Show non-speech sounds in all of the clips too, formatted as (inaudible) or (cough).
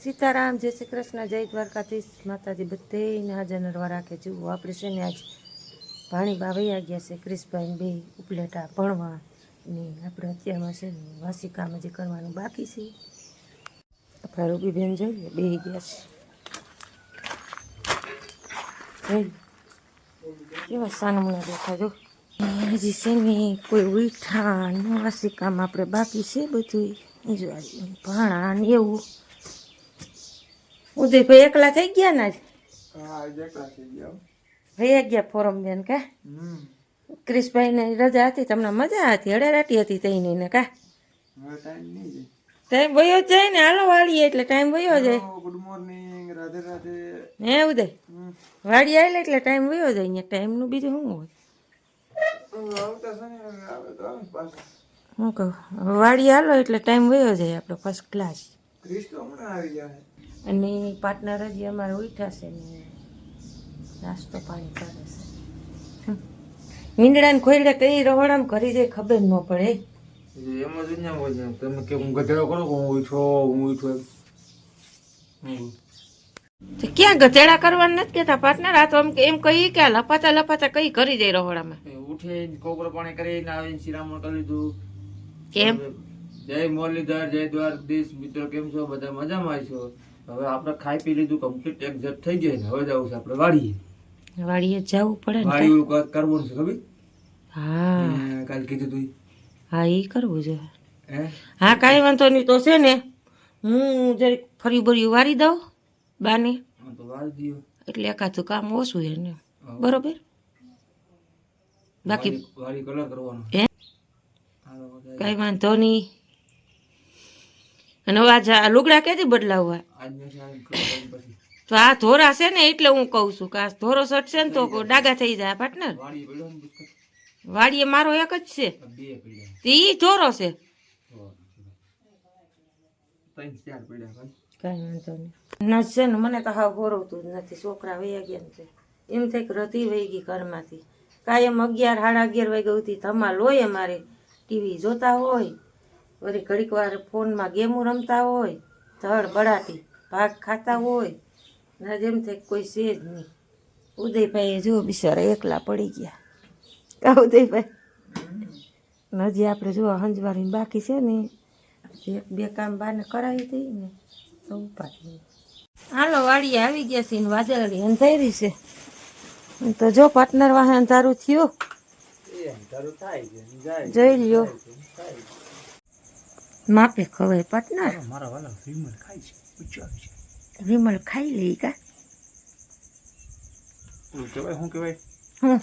સીતારામ, જય શ્રી કૃષ્ણ, જય દ્વારકાધીશ. માતાજી બધેને હાજર નરવા રાખે જુઓ, આપણે છે ને આજ પાણી વૈયા ગયા છે ક્રિશભાઈ બે ઉપલેટા ભણવા ને આપણે અત્યારમાં છે ને વાસી કામ હજી કરવાનું બાકી છે. આપણા રૂબીબેન જોઈએ, બે ગયા છે. કેવા સાનમણા દેખા જો હજી છે ને કોઈ ને વાસી કામ આપણે બાકી છે બધું જો ભાણા ને એવું ઉદયભાઈ એકલા થઈ ગયા ને ભાઈ ગયા ફોરમ બેન કા? ક્રિશભાઈ ને રજા હતી તમને મજા હતી? હડેરાટી હતી તઈ ને કા ટાઈમ ટાઈમ વયો જાય ને હાલો વાળીએ એટલે ટાઈમ વયો જાય. Good morning Radhe Radhe. હે ઉદય વાળી આવેલે એટલે ટાઈમ વયો જાય અહીંયા ટાઈમનું બીજું શું હોય? ને શું કહું વાળી હાલો એટલે ટાઈમ વયો જાય આપણો ફર્સ્ટ ક્લાસ ક્રિશ તો હમણાં આવી છે. અને પાર્ટનર હજી અમારે ઉઠ્યા છે ને નાસ્તો પાણી કરે છે. મીંડળાને ખોઈડે કઈ રહોડામાં ઘરી જાય ખબર ન પડે. એમ જ અહીંયા હોય તમે કે હું ગધેડો કરો હું ઉઠો હું ઉઠો ક્યાં ગધેડા કરવાના નથી કેતા પાર્ટનર આ તો એમ એમ કહી કે લપાતા લપાતા કઈ કરી જાય રહોડામાં? ઉઠે કોકરો પાણી કરીને આવીને શિરામણ કરી લીધું. કેમ? જય મુરલીધર જય દ્વારકાધીશ. મિત્રો કેમ છો? બધા મજામાં છો? હવે આપણે ખાઈ પી લીધું કમ્પ્લીટ એક્ઝેક્ટ થઈ જાય ને હવે જવું છે. આપણે વાડીએ વાડીએ જવું પડે ને કરવું છે ખબર? હા. કાલ કીધું તું હા એ કરવું છે. હા? કાંઈ વાંધો નહીં તો છે ને હું જરીક ફરી બરી વારી દઉં બાને. વાળી એટલે એકાદું કામ ઓછું છે ને. બરોબર? બાકી વાળી- વાળી કલર કરવાનો. હે? કાંઈ વાંધો નહીં. અને હવે આ લુગડા ક્યાંથી બદલાવવા? તો આ ધોરા છે ને એટલે હું કહું છું કે આ ધોરો શર્ટ છે ને તો ડાગા થઈ જાય પાર્ટનર વાડીએ મારો એક જ છે. આ બે પડ્યા. તો ઈ ધોરો છે. ત્રણ ચાર પડ્યા ભાઈ. કાંઈ વાંધો નહીં. ના છે ને મને તો હાવ ગોરવતું જ નથી. છોકરા વયા ગયા છે. એમ થાય કે રતી વહી ગઈ ઘરમાંથી. કાયમ અગિયાર સાડા અગિયાર વાગ્યા સુધી ધમાલ હોય અમારે. ટીવી જોતા હોય. વળી ઘડીક વાર ફોનમાં ગેમો રમતા હોય ધડ બડાટી ભાગ ખાતા હોય ને જેમ થાય કોઈ છે જ નહીં. ઉદયભાઈ જો બિચારા એકલા પડી ગયા. કા ઉદયભાઈ? હજી આપણે જો હંજવારી બાકી છે ને એક બે કામ બાને કરાવી દઈ ને તો ઉપાડી હાલો વાડી આવી ગયા છે ને વાદળી અંધારી છે. તો જો પાર્ટનર વાહે અંધારું થયું. જોઈ લ્યો. માપે ખવાય પાર્ટનર મારા વાલા વિમલ ખાય છે વિમલ ખાઈ લઈ કા? ઓલું કહેવાય શું કહેવાય? હું?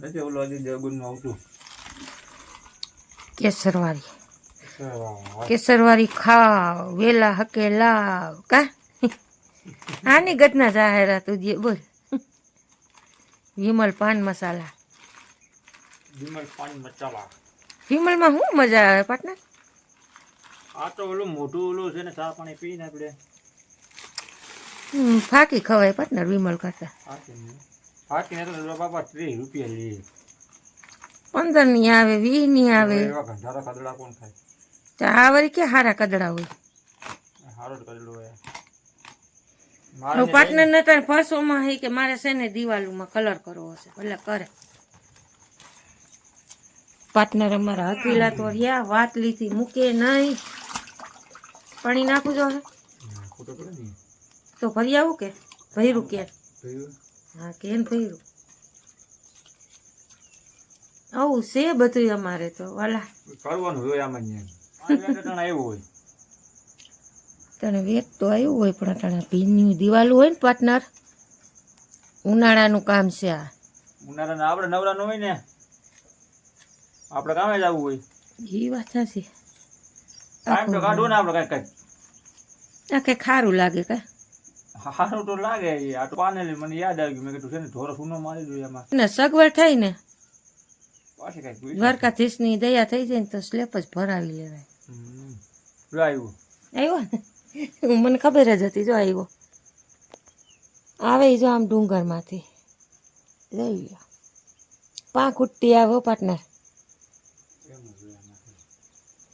નથી ઓલું આજે જગુનમાં આવતું. કેસરવાળી. કેસરવાળી. ખાવ વેલા હકે લાવ કા? આની ગતના જાહેરાત ઉજે બોલ. વિમલ પાન મસાલા. વિમલ પાન મસાલા. વિમલમાં શું મજા આવે પાર્ટનર આ તો ઓલું મોટું ઓલું છે ને ચા પાણી પીને આપણે ફાકી ખવાય પાર્ટનર વિમલ કરતા. ફાટી ને. તો બાપા ત્રીસ રૂપિયા લે. પંદરની આવે વીસની આવે. એવા ગંધારા કદડા કોણ ખાય? ચા વળી ક્યાં હારા કદડા હોય? હારો કદડો હોય. મારો પાર્ટનર ને તારે ફસોમાં હે કે મારે છે ને દિવાલોમાં કલર કરવો છે એટલે કરે. પાર્ટનર અમારા હકીલા તો રહ્યા વાત લીધી મૂકે નહીં. પાણી નાખું જો તો ભરી આવું કે? ભર્યું કે? હા કેમ ભર્યું. આવું છે બધું અમારે તો વાલા. કરવાનું હોય આમાં હોય. તને વેગ તો આવ્યું હોય પણ તને ભીની દિવાલો હોય ને પાર્ટનર ઉનાળાનું કામ છે આ. ઉનાળાના આપણે નવરાનું હોય ને. આપણે કામે જ આવવું હોય. એ વાત સાચી. ટાઈમ તો કાઢવો ને આપણે કાંઈક કાંઈક આ કઈ ખારું લાગે કા સારું તો લાગે આ તો પાનેલી મને યાદ આવી ગયું. મેં કીધું છે ને થોડો સૂનો મારી દઉં એમાં. ને સગવડ થઈ ને? દ્વારકાધીશની દયા થઈ જાય ને તો સ્લેપ જ ભરાવી લેવાય. આવ્યો. ને? મને ખબર જ હતી જો આવ્યો. આવે જો આમ ડુંગરમાંથી. જઈ લો પાંખ ઉઠતી આવો પાર્ટનર.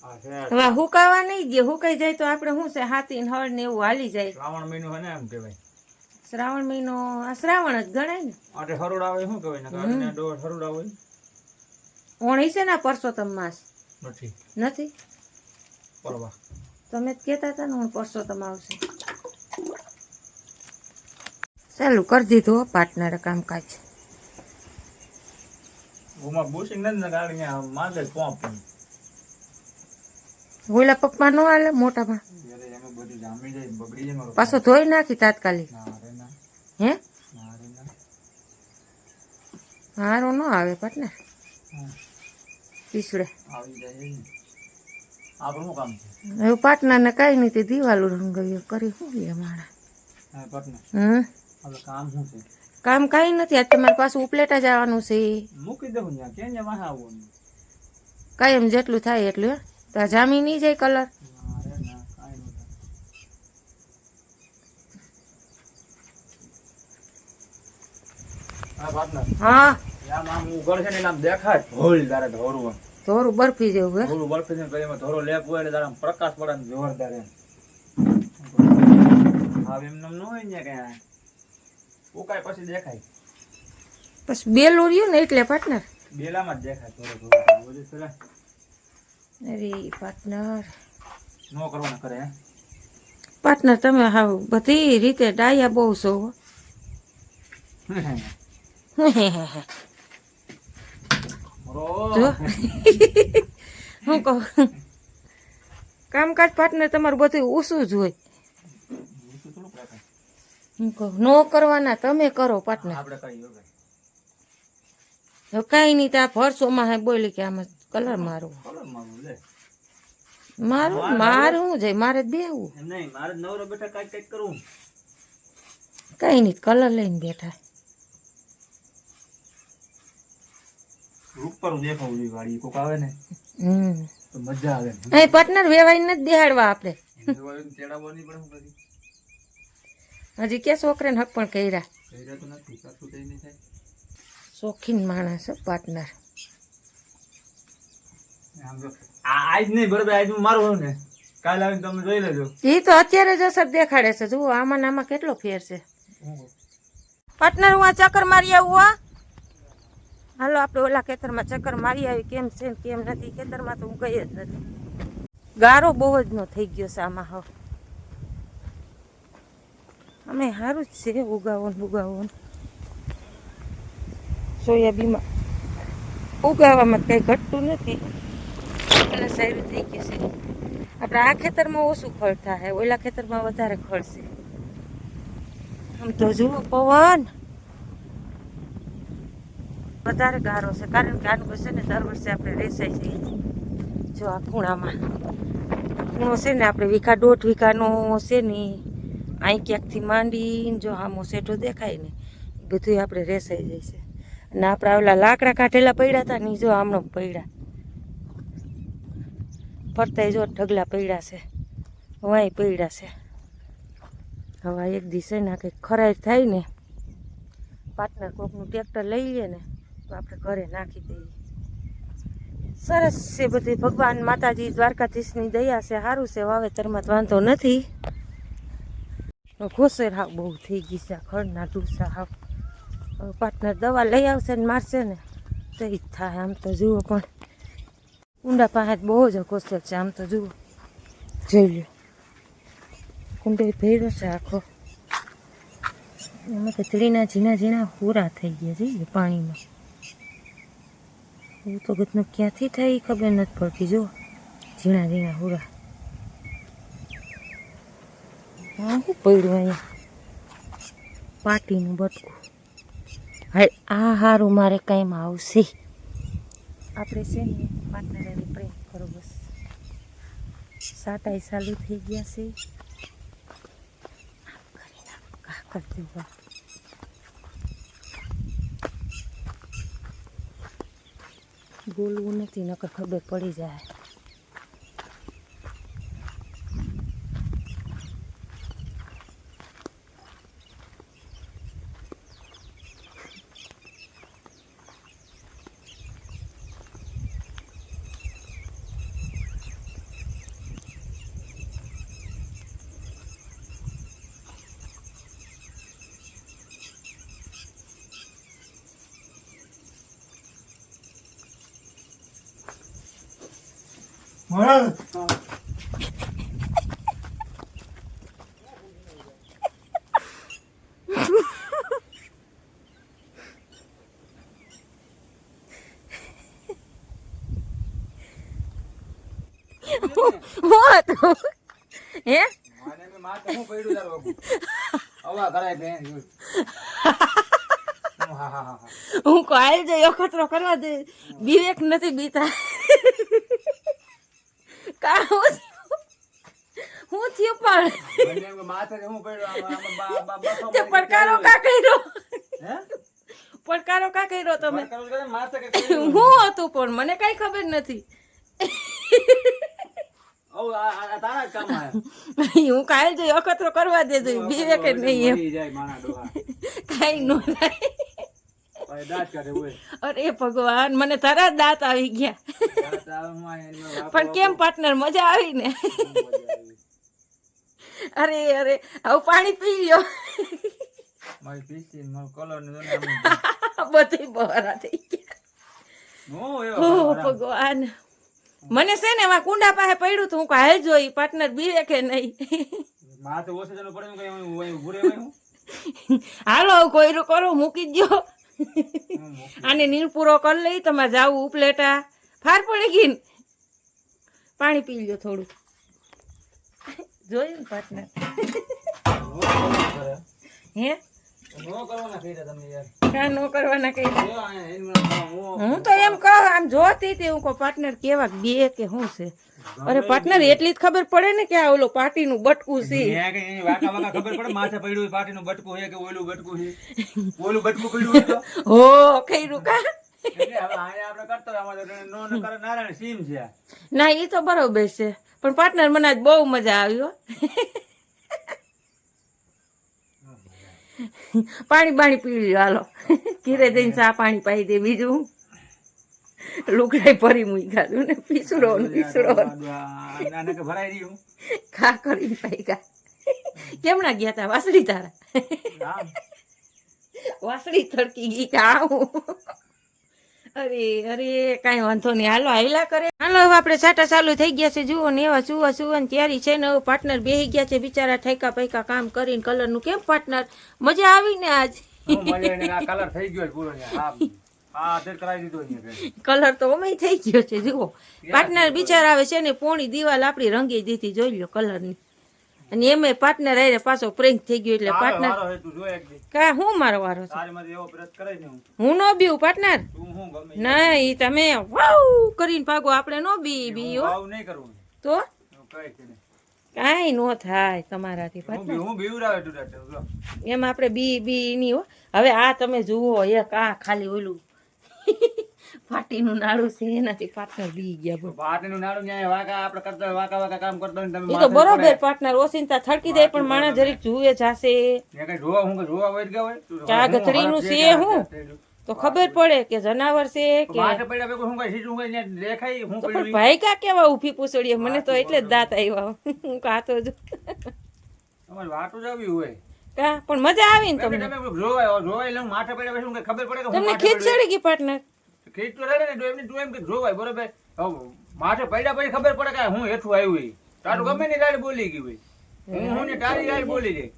હવે હુકાવા નહીં દે હુકાઈ જાય તો આપણે શું છે હાથી ને હળ ને એવું હાલી જાય. શ્રાવણ મહિનો છે ને એમ કહેવાય. શ્રાવણ મહિનો આ શ્રાવણ જ ગણાય ને. આટે હરુડા હોય શું કહેવાય ને દોઢ હરુડા હોય ઓણી છે ને પરસોત્તમ માસ? નથી. નથી? પરવા. તમે જ કહેતા હતા ને હું પરસોત્તમ આવશે. ચાલુ કરી દીધું પાર્ટનરે કામકાજ. ઉમાં બુશિંગ નથી ને કાઢીને માંગે પોંપ ઓલા પપ્પા નો હાલે મોટામાં. એમાં પાછો ધોઈ નાખી તાત્કાલિક. હે? હારો ન આવે હા, પીસડે. હવે જાય ને. કાંઈ નહીં તે દિવાલું કરી શું લે કામ કાંઈ નથી આજ તમારે પાછું ઉપલેટા જવાનું છે. મૂકી દઉં આવવાનું કાયમ જેટલું થાય એટલું તો આ જામી નહીં જાય કલર ના રે ના કાંઈ નહીં થાય. હા પાર્ટનર હા આમ આમ ઉઘડ છે ને એટલે આમ દેખાય ભોળ તારે ધોરું આમ. થોડું બરફી જેવું હે ધોરું બરફી છે ને પછી એમાં ધોરો લેપ હોય એટલે તારે આમ પ્રકાશ પડે ને જોરદાર એમ હા એમ નામ ન હોય ને ક્યાં ઉકાય પછી દેખાય બસ બેલું રહ્યું ને એટલે પાર્ટનર બેલામાં જ દેખાય થોડો થોડો બધું પેલા અરે પાર્ટનર ન કરવાના કરે પાર્ટનર તમે હાવ બધી રીતે ડાયા બહુ છો. હો. (laughs) હું કહું? કામકાજ પાર્ટનર તમારું બધું ઓછું જ હોય. હું કહું નો કરવાના તમે કરો પાર્ટનર હવે કાંઈ નહીં ત્યાં ભરસોમાં હે બોલી કે આમાં કલર મારું. મારું મારું? જાય મારે જ બેવું નહીં મારે નવરો બેઠા કાંઈક કાંઈક કરવું કાંઈ નહીં કલર લઈને બેઠા. રૂપ પર દેખાવું જોઈએ વાળી કોક આવે ને હમ. તો મજા આવે અહીં પાર્ટનર વેવાઈ નથી દેહાડવા આપણે. હજી કે છોકરાને હક પણ કર્યા. કર્યા તો નથી કરશું તો નહીં થાય. શોખીન માણસ પાર્ટનર જો ગારો બહુ જ નો થઈ ગયો છે આમાં હવે અમે સારું જ છે, ઉગાવો ને ઉગાવો સોયાબીન સોયાબીનમાં ઉગાવામાં કંઈ ઘટતું નથી. એટલે સારું થઈ ગયું છે. આપણે આ ખેતરમાં ઓછું ખળ થાય, ઓલા ખેતરમાં વધારે ખળશે આમ તો જુઓ પવન. વધારે ગારો છે, કારણ કે આનું છે ને દર વર્ષે આપણે રેસાઈ જઈએ જો આ ખૂણામાં. ખૂણો છે ને આપણે વીઘા દોઢ વીઘાનો છે ને, અહીં ક્યાંકથી માંડીને જો આમો સેઠો દેખાય ને બધું આપણે રેસાઈ જાય છે. અને આપણા ઓલા લાકડા કાઢેલા પડ્યા હતા ને જો આમનો પડ્યા. ફરતા જો ઢગલા પડ્યા છે. વાંય પડ્યા છે. હવા એક દિવસે ના કંઈક ખરાઈ થાય ને પાર્ટનર કોકનું ટ્રેક્ટર લઈ લઈએ ને, તો આપણે ઘરે નાખી દઈએ. સરસ છે બધી. ભગવાન માતાજી, દ્વારકાધીશની દયા છે, સારું છે, વાવેતરમાં વાંધો નથી. ઘોસેર હાવ બહુ થઈ ગઈ છે ખડના ઢૂસા હવે. પાર્ટનર દવા લઈ આવશે ને મારશે ને, તો જ થાય. આમ તો જુઓ પણ કુંડા પાસે બહુ જ ઘોસેર છે, આમ તો જુઓ. જોઈ લ્યો. કુંડો ભેડો છે આખો. એમાં કચડીના ઝીણા ઝીણા પૂરા થઈ ગયા છે પાણીમાં. એવું તો ગતનું ક્યાંથી એ ખબર નથી પડતી જો ઝીણા ઝીણા હુરા. હા શું પડ્યું અહીંયા? પાટીનું બટકું. હા આ હારું મારે કાંઈમાં આવશે. આપણે છે ને પાર્ટનર પ્રેમ કરો બસ. સાટાઈ ચાલુ થઈ ગયા છે. કરતી બા બોલવું નથી, નકર ખબર પડી જાય. હતું (laughs) હે? માને માથે હું પડ્યું તારું બાપુ. અવા કરાય યુ. હા કાલ જો અખતરો કરવા દે. વિવેક નથી બીતા. કા હું થયું? પણ? કે તે પડકારો કા કર્યો? પડકારો કા કર્યો તમે? કે. હું હતું પણ મને કઈ ખબર નથી. હું કાલ જો અખતરો કરવા દેજો બે વિવેક નહીં કઈ નો થાય. અરે ભગવાન મને તરત દાંત આવી ગયા. પણ કેમ પાર્ટનર મજા આવી ને. અરે અરે હવે પાણી પી લ્યો. બધી બહાર થઈ ગયા. ભગવાન મને છે ને એમાં કુંડા પાસે પડ્યું હતું હું કાલ જોઈ પાર્ટનર બીવે કે નહીં? હાલો કોયરું કરો મૂકી દો. આને નીલ પૂરો કરી લઈ તમારે જાવું ઉપલેટા. ફાર પડી ગઈ ને. પાણી પી લ્યો થોડું. જોયું ને પાર્ટનર નો કરવાના કરે. હે? નો નો હું- તો એમ કહું આમ જોતી હતી હું પાર્ટનર કેવા બે કે શું છે? અરે પાર્ટનર એટલી જ ખબર પડે ને કે આ ઓલો પાર્ટીનું બટકું છે. ખબર પડે? માથે પડ્યું પાર્ટી નું બટકું છે કે ઓલું બટકું છે? ઓલું બટકું પડ્યું હો ખૈરું કા? નો ન. ના એ તો બરોબર છે. પણ પાર્ટનર મને આજ બહુ મજા આવી પાણી બાણી પી લ્યો હાલો. ઘીરે જઈને ચા પાણી પાઈ દે બીજું. લુકડાઈ ભરી મૂકી ખાધું ને પીસડો પીસડો ખા કરીને પાઈ ગા. કેમણા ગયા તા? વાસળી તારા. વાસળી થડકી ગઈ કે આવું. અરે અરે કાંઈ વાંધો નહીં. હાલો હાયલા કરે. હાલો હવે આપણે સાટા ચાલુ થઈ ગયા છે. જુઓ ને એવા સુવા ને તૈયારી છે ને હવે પાર્ટનર બેહી ગયા છે બિચારા ઠેકા પૈકા કામ કરીને કલરનું કેમ પાર્ટનર મજા આવી ને આજ? કલર થઈ ગયો પૂરો. કલર તો અમે થઈ ગયો છે જુઓ. પાર્ટનર બિચારા આવે છે ને પોણી દિવાલ આપણી રંગી દીધી જોઈ લો કલરની અને એમે પાર્ટનર આવીને પાછો પ્રેન્ક થઈ ગયો એટલે પાર્ટનર. કા હું મારો વારો છે હું. નો બીવું પાર્ટનર ના એ. તમે વાવ કરીને ભાગો આપણે નો બી બી તો. કાંઈ નો થાય તમારાથી. એમ આપણે બી બી ની હો હવે આ તમે જુઓ એક આ ખાલી ઓલું ફાટીનું નાડું છે એનાથી પાર્ટનર બી ગયા બોલ. નાડું ન્યાય વાકા આપણે કરતા વાકા વાંકા કામ કરતા હોય તમે એ તો બરોબર પાર્ટનર ઓસિંતા થડકી દે પણ માણસ જરીક જુએ જાશે. કઈ જોવા હું જોવા વળી ગયા હોય? ચા હરખ છે હું? તો ખબર પડે કે જનાવર છે કે દેખાય હું ભાઈ કા કેવા ઊભી પૂછડીએ? મને તો એટલે જ દાંત આવ્યા હું કાતો જો. વાટું જ આવી હોય. કા? પણ મજા આવી ને તમે તમને. તમે જોવાય જોવાય લઉં માથે પડ્યા પછી ખબર પડે કે હું તમને ખીચ. ચડી ગઈ પાર્ટનર? તો રહે ને એમની તું એમ કે જોવાય બરોબર? માથે પડ્યા પછી ખબર પડે કે હું હેઠું આવ્યું તારું ગમે ની ગાડી બોલી ગઈ હોય. હું હું ને તારી ગાડી બોલી જાય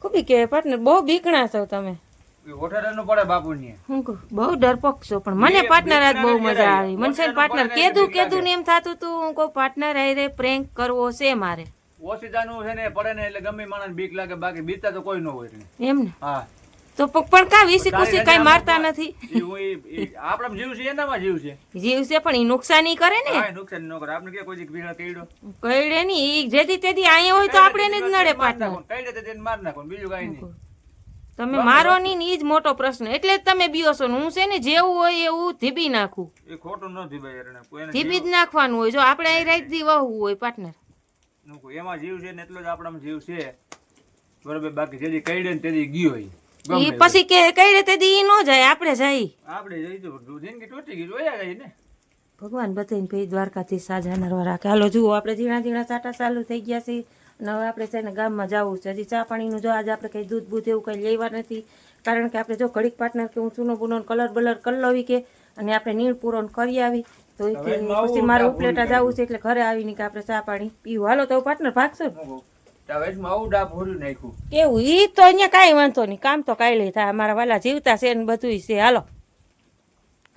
ખૂબી કે પાર્ટનર બહુ બીકણા છો તમે. ઓઠાડાનું પડે બાપુ ને હું કહું બહુ ડરપોક છો પણ મને પાર્ટનર આજ બહુ મજા આવી. મને છે પાર્ટનર પાર્ટનર કેદું કેદું ને એમ થતું તું હું કહું પાર્ટનર આઈ પ્રેન્ક કરવો છે મારે. ઓસીદાનું છે ને પડે ને એટલે ગમે માણસ બીક લાગે બાકી બીતા તો કોઈ ન હોય એમ ને? હા. તો પગ પણ કા વીસી કુસી કઈ મારતા નથી? આપણામાં જીવ છે એનામાં જીવ છે. જીવ છે પણ એ નુકસાની કરે ને? નુકસાન ન કરે. આપણે કે કોઈ દી કઈડો કઈડે ની ઈ જેથી તેથી અહીંયા હોય તો આપણે ને જ નડે પાર્ટનર કઈડે તેને માર નાખો બીજું કાંઈ નહીં. તમે મારો ની ઈ જ મોટો પ્રશ્ન. એટલે જ તમે બીઓ છો હું છે ને જેવું હોય એવું ધીબી નાખું. એ ખોટું ન ધીબાય એને. ધીબી જ નાખવાનું હોય. જો આપણે અહીં રાત દી વહવું હોય પાર્ટનરનું એમાં જીવ છે ને એટલો જ આપણામાં જીવ છે. બરોબર બાકી જેથી કઈડે ને તેથી ગયો હોય. ઈ પછી કે કઈ રીતે દી નો જાય આપણે જાય આપણે જઈ જિંદગી તૂટી ગઈ જોયા ગઈ ને. ભગવાન બતાવીને ભાઈ દ્વારકાથી સાજા નરવા રાખે. હાલો જુઓ આપણે ઝીણા ઝીણા સાટા ચાલુ થઈ ગયા છે અને હવે આપણે છે ને ગામમાં જવું છે. હજી ચા પાણીનું જો આજે આપણે કંઈ દૂધ બૂધ એવું કંઈ લેવા નથી. કારણ કે આપણે જો ઘડીક પાર્ટનર કે હું ચૂનો બૂનો કલર બલર કરી લવી કે અને આપણે નીણ પૂરો કરી આવી તો પછી મારે ઉપલેટા જવું છે એટલે ઘરે આવીને કે આપણે ચા પાણી પીવું. હાલો તો પાર્ટનર ભાગશો કેવું ઈ તો અહીંયા કાંઈ વાંધો નહીં. કામ તો કાંઈ લઈ થાય. અમારા વાલા જીવતા છે ને બધું છે. હાલો.